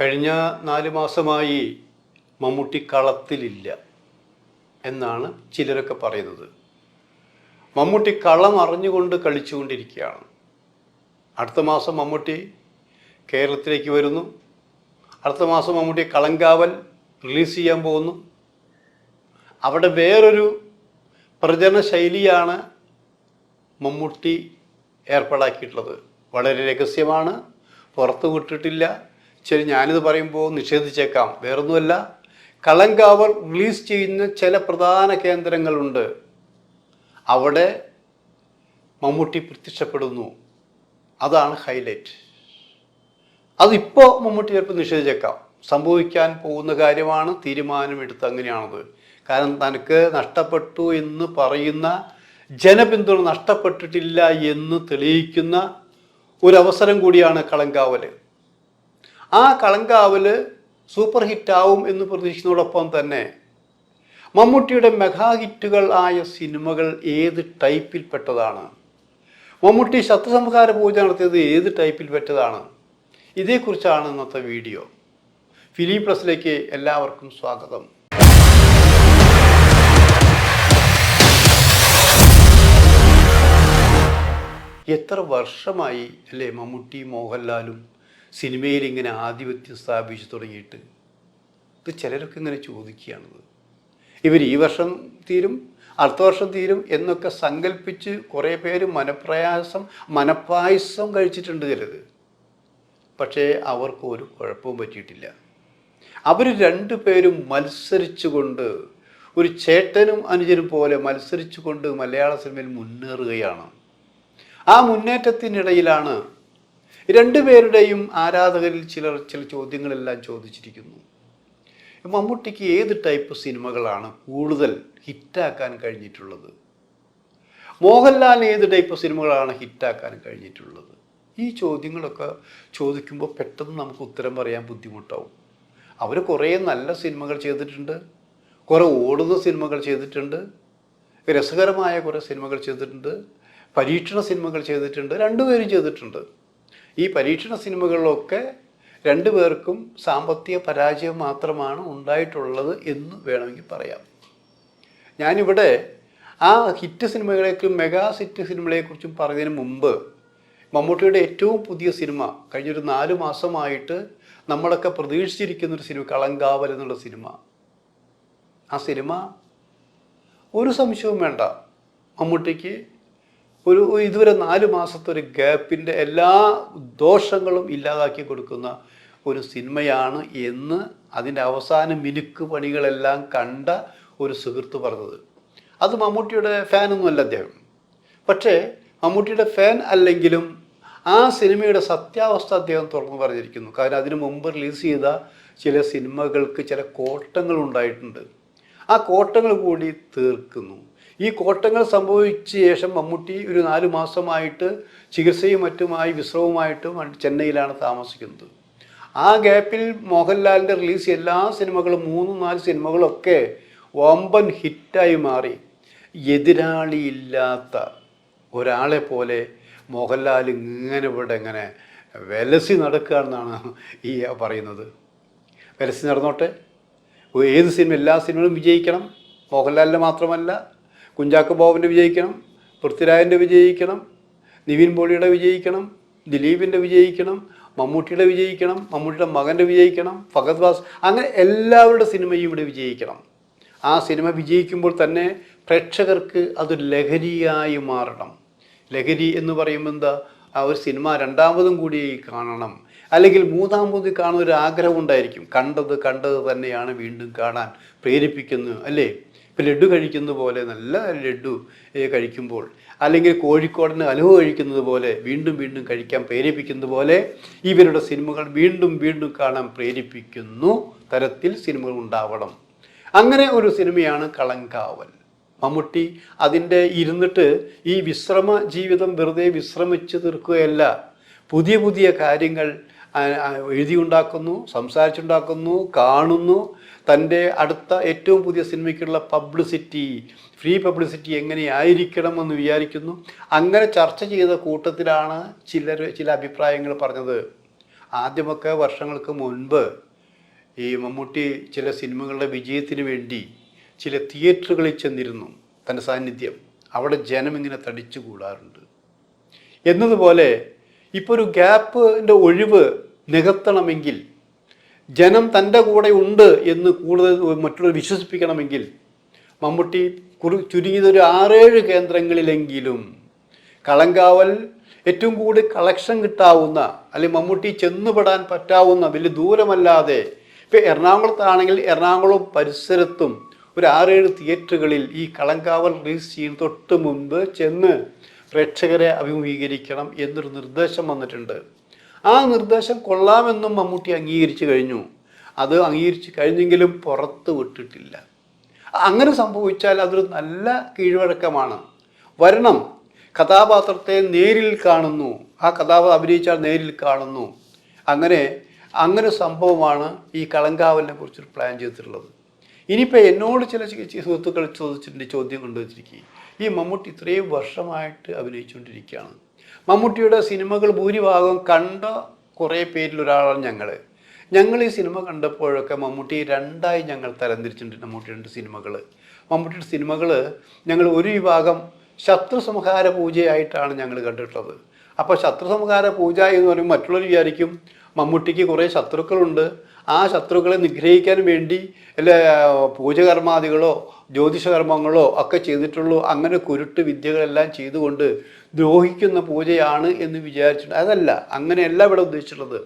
കഴിഞ്ഞ നാല് മാസമായി മമ്മൂട്ടി കളത്തിലില്ല എന്നാണ് ചിലരൊക്കെ പറയുന്നത്. മമ്മൂട്ടി കളം അറിഞ്ഞുകൊണ്ട് കളിച്ചുകൊണ്ടിരിക്കുകയാണ്. അടുത്ത മാസം മമ്മൂട്ടി കേരളത്തിലേക്ക് വരുന്നു. അടുത്ത മാസം മമ്മൂട്ടി കളങ്കാവൽ റിലീസ് ചെയ്യാൻ പോകുന്നു. അവിടെ വേറൊരു പ്രചരണ ശൈലിയാണ് മമ്മൂട്ടി ഏർപ്പാടാക്കിയിട്ടുള്ളത്. വളരെ രഹസ്യമാണ്. പുറത്തു വിട്ടിട്ടില്ല ശരി ഞാനിത് പറയുമ്പോൾ നിഷേധിച്ചേക്കാം. വേറൊന്നുമല്ല. കളങ്കാവർ റിലീസ് ചെയ്യുന്ന ചില പ്രധാന കേന്ദ്രങ്ങളുണ്ട്. അവിടെ മമ്മൂട്ടി പ്രത്യക്ഷപ്പെടുന്നു. അതാണ് ഹൈലൈറ്റ് അതിപ്പോൾ മമ്മൂട്ടി ചിലപ്പോൾ നിഷേധിച്ചേക്കാം. സംഭവിക്കാൻ പോകുന്ന കാര്യമാണ് തീരുമാനമെടുത്ത് അങ്ങനെയാണത്. കാരണം തനിക്ക് നഷ്ടപ്പെട്ടു എന്ന് പറയുന്ന ജനപിന്തുണ നഷ്ടപ്പെട്ടിട്ടില്ല എന്ന് തെളിയിക്കുന്ന ഒരവസരം കൂടിയാണ് കളങ്കാവൽ ആ കളങ്കാവൽ സൂപ്പർ ഹിറ്റാവും എന്ന് പ്രതീക്ഷിച്ചതോടൊപ്പം തന്നെ മമ്മൂട്ടിയുടെ മെഗാ ഹിറ്റുകൾ ആയ സിനിമകൾ ഏത് ടൈപ്പിൽപ്പെട്ടതാണ് മമ്മൂട്ടി ശത്രുസംഹാര പൂജ നടത്തിയത് ഏത് ടൈപ്പിൽ പെട്ടതാണ്? ഇതേക്കുറിച്ചാണ് ഇന്നത്തെ വീഡിയോ. ഫിലിം പ്ലസിലേക്ക് എല്ലാവർക്കും സ്വാഗതം. എത്ര വർഷമായി അല്ലേ മമ്മൂട്ടി മോഹൻലാലും സിനിമയിൽ ഇങ്ങനെ ആധിപത്യം സ്ഥാപിച്ചു തുടങ്ങിയിട്ട് ഇത് ചിലരൊക്കെ ഇങ്ങനെ ചോദിക്കുകയാണത്. ഇവർ ഈ വർഷം തീരും അടുത്ത വർഷം തീരും എന്നൊക്കെ സങ്കല്പിച്ച് കുറേ പേര് മനപ്രയാസം മനപ്പായസം കഴിച്ചിട്ടുണ്ട് ചിലത് പക്ഷേ അവർക്ക് ഒരു കുഴപ്പവും പറ്റിയിട്ടില്ല. അവർ രണ്ടു പേരും മത്സരിച്ചുകൊണ്ട് ഒരു ചേട്ടനും അനുജനും പോലെ മത്സരിച്ചുകൊണ്ട് മലയാള സിനിമയിൽ മുന്നേറുകയാണ്. ആ മുന്നേറ്റത്തിനിടയിലാണ് രണ്ടുപേരുടെയും ആരാധകരിൽ ചിലർ ചില ചോദ്യങ്ങളെല്ലാം ചോദിച്ചിരിക്കുന്നു. മമ്മൂട്ടിക്ക് ഏത് ടൈപ്പ് സിനിമകളാണ് കൂടുതൽ ഹിറ്റാക്കാൻ കഴിഞ്ഞിട്ടുള്ളത്? മോഹൻലാൽ ഏത് ടൈപ്പ് സിനിമകളാണ് ഹിറ്റാക്കാൻ കഴിഞ്ഞിട്ടുള്ളത്? ഈ ചോദ്യങ്ങളൊക്കെ ചോദിക്കുമ്പോൾ പെട്ടെന്ന് നമുക്ക് ഉത്തരം പറയാൻ ബുദ്ധിമുട്ടാവും. അവർ കുറേ നല്ല സിനിമകൾ ചെയ്തിട്ടുണ്ട് കുറേ ഓടുന്ന സിനിമകൾ ചെയ്തിട്ടുണ്ട് രസകരമായ കുറേ സിനിമകൾ ചെയ്തിട്ടുണ്ട് പരീക്ഷണ സിനിമകൾ ചെയ്തിട്ടുണ്ട് രണ്ടുപേരും ചെയ്തിട്ടുണ്ട്. ഈ പരീക്ഷണ സിനിമകളിലൊക്കെ രണ്ടുപേർക്കും സാമ്പത്തിക പരാജയം മാത്രമാണ് ഉണ്ടായിട്ടുള്ളത് എന്ന് വേണമെങ്കിൽ പറയാം. ഞാനിവിടെ ആ ഹിറ്റ് സിനിമകളെക്കുറിച്ചും മെഗാ ഹിറ്റ് സിനിമകളെക്കുറിച്ചും പറഞ്ഞതിന് മുമ്പ് മമ്മൂട്ടിയുടെ ഏറ്റവും പുതിയ സിനിമ കഴിഞ്ഞൊരു നാല് മാസമായിട്ട് നമ്മളൊക്കെ പ്രതീക്ഷിച്ചിരിക്കുന്ന ഒരു സിനിമ കളങ്കാവൽ എന്നുള്ള സിനിമ. ആ സിനിമ ഒരു സംശയവും വേണ്ട. മമ്മൂട്ടിക്ക് ഒരു ഇതുവരെ നാല് മാസത്തെ ഒരു ഗ്യാപ്പിന്റെ എല്ലാ ദോഷങ്ങളും ഇല്ലാതാക്കി കൊടുക്കുന്ന ഒരു സിനിമയാണ് എന്ന് അതിന്റെ അവസാന മിനുക്ക് പണികളെല്ലാം കണ്ട ഒരു സുഹൃത്ത് പറഞ്ഞത്. അത് മമ്മൂട്ടിയുടെ ഫാനൊന്നുമല്ല അദ്ദേഹം. പക്ഷേ മമ്മൂട്ടിയുടെ ഫാൻ അല്ലെങ്കിലും ആ സിനിമയുടെ സത്യാവസ്ഥ അദ്ദേഹം തുറന്നു പറഞ്ഞിരിക്കുന്നു. കാരണം അതിനു മുമ്പ് റിലീസ് ചെയ്ത ചില സിനിമകൾക്ക് ചില കോട്ടങ്ങൾ ഉണ്ടായിട്ടുണ്ട് ആ കോട്ടങ്ങൾ കൂടി തീർക്കുന്നു. ഈ കോട്ടങ്ങൾ സംഭവിച്ച ശേഷം മമ്മൂട്ടി ഒരു നാല് മാസമായിട്ട് ചികിത്സയും മറ്റുമായി വിശ്രമവുമായിട്ടും ചെന്നൈയിലാണ് താമസിക്കുന്നത്. ആ ഗ്യാപ്പിൽ മോഹൻലാലിന്റെ റിലീസ് എല്ലാ സിനിമകളും മൂന്നും നാല് സിനിമകളൊക്കെ വമ്പൻ ഹിറ്റായി മാറി. എതിരാളിയില്ലാത്ത ഒരാളെ പോലെ മോഹൻലാൽ ഇങ്ങനെ ഇവിടെ ഇങ്ങനെ വെലസി നടക്കുകയാണെന്നാണ് ഈ പറയുന്നത്. വെലസി നടന്നോട്ടെ? ഏത് സിനിമ എല്ലാ സിനിമകളും വിജയിക്കണം? മോഹൻലാലിന്റെ മാത്രമല്ല കുഞ്ചാക്കോ ബോബന്റെ വിജയിക്കണം പൃഥ്വിരാജന്റെ വിജയിക്കണം നിവിൻ പോളിയുടെ വിജയിക്കണം ദിലീപിന്റെ വിജയിക്കണം മമ്മൂട്ടിയുടെ വിജയിക്കണം മമ്മൂട്ടിയുടെ മകന്റെ വിജയിക്കണം ഫഹദ് ബാസ് അങ്ങനെ എല്ലാവരുടെ സിനിമയും ഇവിടെ വിജയിക്കണം. ആ സിനിമ വിജയിക്കുമ്പോൾ തന്നെ പ്രേക്ഷകർക്ക് അതൊരു ലഹരിയായി മാറണം. ലഹരി എന്ന് പറയുമ്പോൾ എന്താ? ആ ഒരു സിനിമ രണ്ടാമതും കൂടി കാണണം. അല്ലെങ്കിൽ മൂന്നാമത് കാണുന്ന ഒരു ആഗ്രഹം ഉണ്ടായിരിക്കും. കണ്ടത് കണ്ടത് തന്നെയാണ് വീണ്ടും കാണാൻ പ്രേരിപ്പിക്കുന്നത് അല്ലേ? ഇപ്പം ലഡു കഴിക്കുന്ന പോലെ നല്ല ലഡു കഴിക്കുമ്പോൾ അല്ലെങ്കിൽ കോഴിക്കോടിന് അലുവ കഴിക്കുന്നത് പോലെ വീണ്ടും വീണ്ടും കഴിക്കാൻ പ്രേരിപ്പിക്കുന്നത് പോലെ ഇവരുടെ സിനിമകൾ വീണ്ടും വീണ്ടും കാണാൻ പ്രേരിപ്പിക്കുന്നു തരത്തിൽ സിനിമകൾ ഉണ്ടാവണം. അങ്ങനെ ഒരു സിനിമയാണ് കളങ്കാവൽ. മമ്മൂട്ടി അതിന്റെ ഇരുന്നിട്ട് ഈ വിശ്രമ ജീവിതം വെറുതെ വിശ്രമിച്ചു തീർക്കുകയല്ല. പുതിയ പുതിയ കാര്യങ്ങൾ എഴുതിയുണ്ടാക്കുന്നു സംസാരിച്ചുണ്ടാക്കുന്നു കാണുന്നു തന്റെ അടുത്ത ഏറ്റവും പുതിയ സിനിമയ്ക്കുള്ള പബ്ലിസിറ്റി ഫ്രീ പബ്ലിസിറ്റി എങ്ങനെയായിരിക്കണം എന്ന് വിചാരിക്കുന്നു. അങ്ങനെ ചർച്ച ചെയ്ത കൂട്ടത്തിലാണ് ചിലർ ചില അഭിപ്രായങ്ങൾ പറഞ്ഞത്. ആദ്യമൊക്കെ വർഷങ്ങൾക്ക് മുൻപ് ഈ മമ്മൂട്ടി ചില സിനിമകളുടെ വിജയത്തിന് വേണ്ടി ചില തിയേറ്ററുകളിൽ ചെന്നിരുന്നു തന്റെ സാന്നിധ്യം. അവിടെ ജനം ഇങ്ങനെ തടിച്ചു കൂടാറുണ്ട് എന്നതുപോലെ ഇപ്പോൾ ഒരു ഗ്യാപ്പിന്റെ ഒഴിവ് നികത്തണമെങ്കിൽ ജനം തന്റെ കൂടെ ഉണ്ട് എന്ന് കൂടുതൽ മറ്റുള്ളവർ വിശ്വസിപ്പിക്കണമെങ്കിൽ മമ്മൂട്ടി കുറു ചുരുങ്ങിയതൊരു ആറേഴ് കേന്ദ്രങ്ങളിലെങ്കിലും കളങ്കാവൽ ഏറ്റവും കൂടുതൽ കളക്ഷൻ കിട്ടാവുന്ന അല്ലെങ്കിൽ മമ്മൂട്ടി ചെന്നുപെടാൻ പറ്റാവുന്ന വലിയ ദൂരമല്ലാതെ ഇപ്പം എറണാകുളത്താണെങ്കിൽ എറണാകുളം പരിസരത്തും ഒരു ആറേഴ് തിയേറ്ററുകളിൽ ഈ കളങ്കാവൽ റിലീസ് ചെയ്യുന്ന തൊട്ട് മുൻപ് ചെന്ന് പ്രേക്ഷകരെ അഭിമുഖീകരിക്കണം എന്നൊരു നിർദ്ദേശം വന്നിട്ടുണ്ട്. ആ നിർദ്ദേശം കൊള്ളാമെന്നും മമ്മൂട്ടി അംഗീകരിച്ചു കഴിഞ്ഞു. അത് അംഗീകരിച്ച് കഴിഞ്ഞെങ്കിലും പുറത്ത് വിട്ടിട്ടില്ല. അങ്ങനെ സംഭവിച്ചാൽ അതൊരു നല്ല കീഴ്വഴക്കമാണ്. വരണം. കഥാപാത്രത്തെ നേരിൽ കാണുന്നു. ആ കഥാപാത്രം അഭിനയിച്ചാൽ നേരിൽ കാണുന്നു. അങ്ങനെ അങ്ങനെ സംഭവമാണ് ഈ കളങ്കാവലിനെ കുറിച്ച് പ്ലാൻ ചെയ്തിട്ടുള്ളത്. ഇനിയിപ്പോൾ എന്നോട് ചില സുഹൃത്തുക്കൾ ചോദിച്ചിട്ടുണ്ട് ചോദ്യം കൊണ്ടുവച്ചിരിക്കുക ഈ മമ്മൂട്ടി ഇത്രയും വർഷമായിട്ട് അഭിനയിച്ചുകൊണ്ടിരിക്കുകയാണ്. മമ്മൂട്ടിയുടെ സിനിമകൾ ഭൂരിഭാഗം കണ്ട കുറേ പേരിൽ ഒരാളാണ് ഞങ്ങൾ ഞങ്ങൾ ഈ സിനിമ കണ്ടപ്പോഴൊക്കെ മമ്മൂട്ടി രണ്ടായി ഞങ്ങൾ തരംതിരിച്ചിട്ടുണ്ട് മമ്മൂട്ടിയുടെ സിനിമകൾ മമ്മൂട്ടിയുടെ സിനിമകൾ ഞങ്ങൾ ഒരു വിഭാഗം ശത്രു സംഹാര പൂജയായിട്ടാണ് ഞങ്ങൾ കണ്ടിട്ടുള്ളത്. അപ്പോൾ ശത്രു സംഹാര പൂജ എന്ന് പറയുമ്പോൾ മറ്റുള്ളവർ വിചാരിക്കും മമ്മൂട്ടിക്ക് കുറേ ശത്രുക്കളുണ്ട്. ആ ശത്രുക്കളെ നിഗ്രഹിക്കാൻ വേണ്ടി അല്ല പൂജകർമാദികളോ ജ്യോതിഷകർമ്മങ്ങളോ ഒക്കെ ചെയ്തിട്ടുള്ളൂ. അങ്ങനെ കുരുട്ട് വിദ്യകളെല്ലാം ചെയ്തുകൊണ്ട് ദ്രോഹിക്കുന്ന പൂജയാണ് എന്ന് വിചാരിച്ചിട്ടുണ്ട് അതല്ല അങ്ങനെയല്ല ഇവിടെ ഉദ്ദേശിച്ചിട്ടുള്ളത്.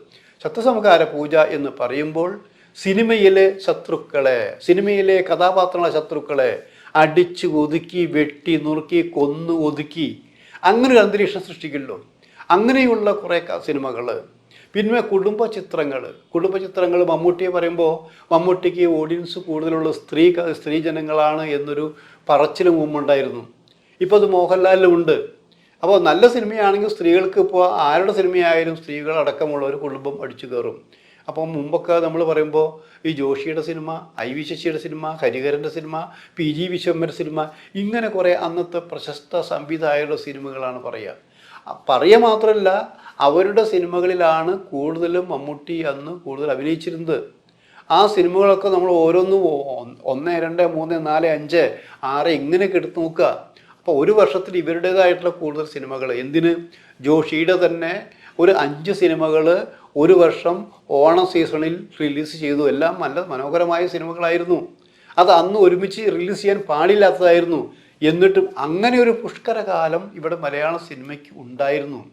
ശത്രുസംഹാര പൂജ എന്ന് പറയുമ്പോൾ സിനിമയിലെ ശത്രുക്കളെ സിനിമയിലെ കഥാപാത്രങ്ങളെ ശത്രുക്കളെ അടിച്ച് ഒതുക്കി വെട്ടി നുറുക്കി കൊന്ന് ഒതുക്കി അങ്ങനെ ഒരു അന്തരീക്ഷം സൃഷ്ടിക്കുമല്ലോ അങ്ങനെയുള്ള കുറേ സിനിമകൾ പിന്നെ കുടുംബ ചിത്രങ്ങൾ കുടുംബ ചിത്രങ്ങൾ മമ്മൂട്ടിയെ പറയുമ്പോൾ മമ്മൂട്ടിക്ക് ഓഡിയൻസ് കൂടുതലുള്ള സ്ത്രീ സ്ത്രീ ജനങ്ങളാണ് എന്നൊരു പറച്ചിലും മുമ്പുണ്ടായിരുന്നു ഇപ്പോൾ അത് മോഹൻലാലിലും ഉണ്ട്. അപ്പോൾ നല്ല സിനിമയാണെങ്കിൽ സ്ത്രീകൾക്ക് ഇപ്പോൾ ആരുടെ സിനിമയായാലും സ്ത്രീകൾ അടക്കമുള്ള ഒരു കുടുംബം അടിച്ചു കയറും. അപ്പോൾ മുമ്പൊക്കെ നമ്മൾ പറയുമ്പോൾ ഈ ജോഷിയുടെ സിനിമ ഐ വി ശശിയുടെ സിനിമ ഹരിഹരന്റെ സിനിമ പി ജി വിശ്വമ്മന്റെ സിനിമ ഇങ്ങനെ കുറേ അന്നത്തെ പ്രശസ്ത സംവിധായകരുടെ സിനിമകളാണ് പറയുക. പറയുക മാത്രമല്ല അവരുടെ സിനിമകളിലാണ് കൂടുതലും മമ്മൂട്ടി അന്ന് കൂടുതൽ അഭിനയിച്ചിരുന്നത്. ആ സിനിമകളൊക്കെ നമ്മൾ ഓരോന്നും ഒന്ന് രണ്ട് മൂന്ന് നാല് അഞ്ച് ആറ് ഇങ്ങനെയൊക്കെ എടുത്ത് നോക്കുക. അപ്പോൾ ഒരു വർഷത്തിൽ ഇവരുടേതായിട്ടുള്ള കൂടുതൽ സിനിമകൾ. എന്തിന്? ജോഷിയുടെ തന്നെ ഒരു അഞ്ച് സിനിമകൾ ഒരു വർഷം ഓണം സീസണിൽ റിലീസ് ചെയ്തു. എല്ലാം നല്ല മനോഹരമായ സിനിമകളായിരുന്നു. അത് അന്ന് ഒരുമിച്ച് റിലീസ് ചെയ്യാൻ പാടില്ലാത്തതായിരുന്നു. എന്നിട്ടും അങ്ങനെ ഒരു പുഷ്കരകാലം ഇവിടെ മലയാള സിനിമയ്ക്ക് ഉണ്ടായിരുന്നു.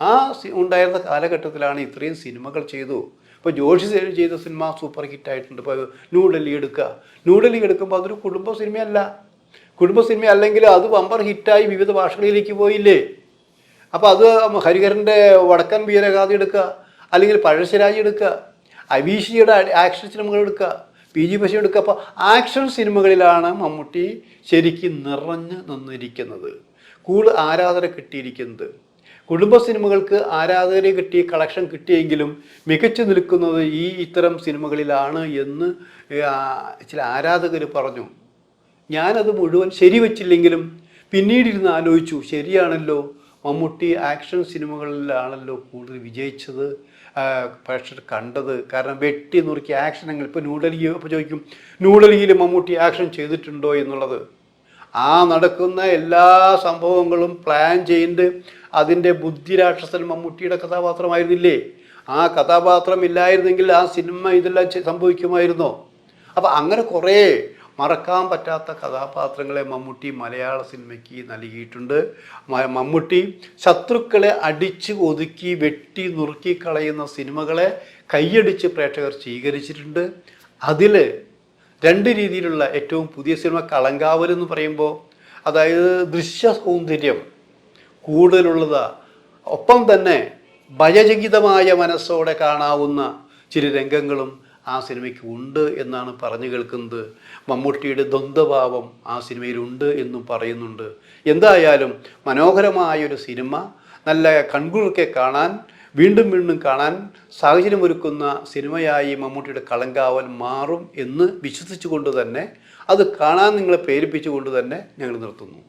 ആ ഉണ്ടായിരുന്ന കാലഘട്ടത്തിലാണ് ഇത്രയും സിനിമകൾ ചെയ്തു. ഇപ്പോൾ ജോഷി സേ- ചെയ്ത സിനിമ സൂപ്പർ ഹിറ്റ് ആയിട്ടുണ്ട്. ഇപ്പോൾ ന്യൂഡൽഹി എടുക്കുക. ന്യൂഡൽഹി എടുക്കുമ്പോൾ അതൊരു കുടുംബ സിനിമയല്ല. കുടുംബ സിനിമ അല്ലെങ്കിൽ അത് വമ്പർ ഹിറ്റായി വിവിധ ഭാഷകളിലേക്ക് പോയില്ലേ? അപ്പോൾ അത് ഹരിഹരന്റെ വടക്കൻ വീരഗാഥ എടുക്കുക. അല്ലെങ്കിൽ പഴശ്ശിരാജ് എടുക്കുക. അവീഷിയുടെ ആക്ഷൻ സിനിമകൾ എടുക്കുക. പി ജി ബഷീർ എടുക്കുക അപ്പോൾ ആക്ഷൻ സിനിമകളിലാണ് മമ്മൂട്ടി ശരിക്കും നിറഞ്ഞു നിന്നിരിക്കുന്നത്. കൂടുതൽ ആരാധന കിട്ടിയിരിക്കുന്നത്. കുടുംബ സിനിമകൾക്ക് ആരാധകരെ കിട്ടി കളക്ഷൻ കിട്ടിയെങ്കിലും മികച്ചു നിൽക്കുന്നത് ഈ ഇത്തരം സിനിമകളിലാണ് എന്ന് ചില ആരാധകർ പറഞ്ഞു. ഞാനത് മുഴുവൻ ശരിവച്ചില്ലെങ്കിലും പിന്നീട് ഇരുന്ന് ആലോചിച്ചു ശരിയാണല്ലോ മമ്മൂട്ടി ആക്ഷൻ സിനിമകളിലാണല്ലോ കൂടുതൽ വിജയിച്ചത് പ്രേക്ഷകർ കണ്ടത്. കാരണം വെട്ടി നുറുക്കി ആക്ഷനങ്ങൾ ഇപ്പോൾ ന്യൂഡൽഹി ഇപ്പോൾ ചോദിക്കും ന്യൂഡൽഹിയിൽ മമ്മൂട്ടി ആക്ഷൻ ചെയ്തിട്ടുണ്ടോ? എന്നുള്ളത്. ആ നടക്കുന്ന എല്ലാ സംഭവങ്ങളും പ്ലാൻ ചെയ്ത് അതിന്റെ ബുദ്ധിരാക്ഷസൻ മമ്മൂട്ടിയുടെ കഥാപാത്രമായിരുന്നില്ലേ? ആ കഥാപാത്രം ഇല്ലായിരുന്നെങ്കിൽ ആ സിനിമ ഇതെല്ലാം സംഭവിക്കുമായിരുന്നോ? അപ്പം അങ്ങനെ കുറേ മറക്കാൻ പറ്റാത്ത കഥാപാത്രങ്ങളെ മമ്മൂട്ടി മലയാള സിനിമയ്ക്ക് നൽകിയിട്ടുണ്ട്. മമ്മൂട്ടി ശത്രുക്കളെ അടിച്ച് ഒതുക്കി വെട്ടി നുറുക്കി കളയുന്ന സിനിമകളെ കൈയടിച്ച് പ്രേക്ഷകർ സ്വീകരിച്ചിട്ടുണ്ട്. അതിൽ രണ്ട് രീതിയിലുള്ള ഏറ്റവും പുതിയ സിനിമ കളങ്കാവൽ എന്ന് പറയുമ്പോൾ അതായത് ദൃശ്യ സൗന്ദര്യം കൂടുതലുള്ളത് ഒപ്പം തന്നെ ഭയചകിതമായ മനസ്സോടെ കാണാവുന്ന ചില രംഗങ്ങളും ആ സിനിമയ്ക്ക് ഉണ്ട് എന്നാണ് പറഞ്ഞു കേൾക്കുന്നത്. മമ്മൂട്ടിയുടെ ദ്വന്ദ്ഭാവം ആ സിനിമയിലുണ്ട് എന്നും പറയുന്നുണ്ട്. എന്തായാലും മനോഹരമായൊരു സിനിമ നല്ല കൺകുളിർക്കെ കാണാൻ വീണ്ടും വീണ്ടും കാണാൻ സാഹചര്യമൊരുക്കുന്ന സിനിമയായി മമ്മൂട്ടിയുടെ കളങ്കാവൽ മാറും എന്ന് വിശ്വസിച്ചുകൊണ്ട് തന്നെ അത് കാണാൻ നിങ്ങളെ പ്രേരിപ്പിച്ചുകൊണ്ട് തന്നെ ഞങ്ങൾ നിർത്തുന്നു.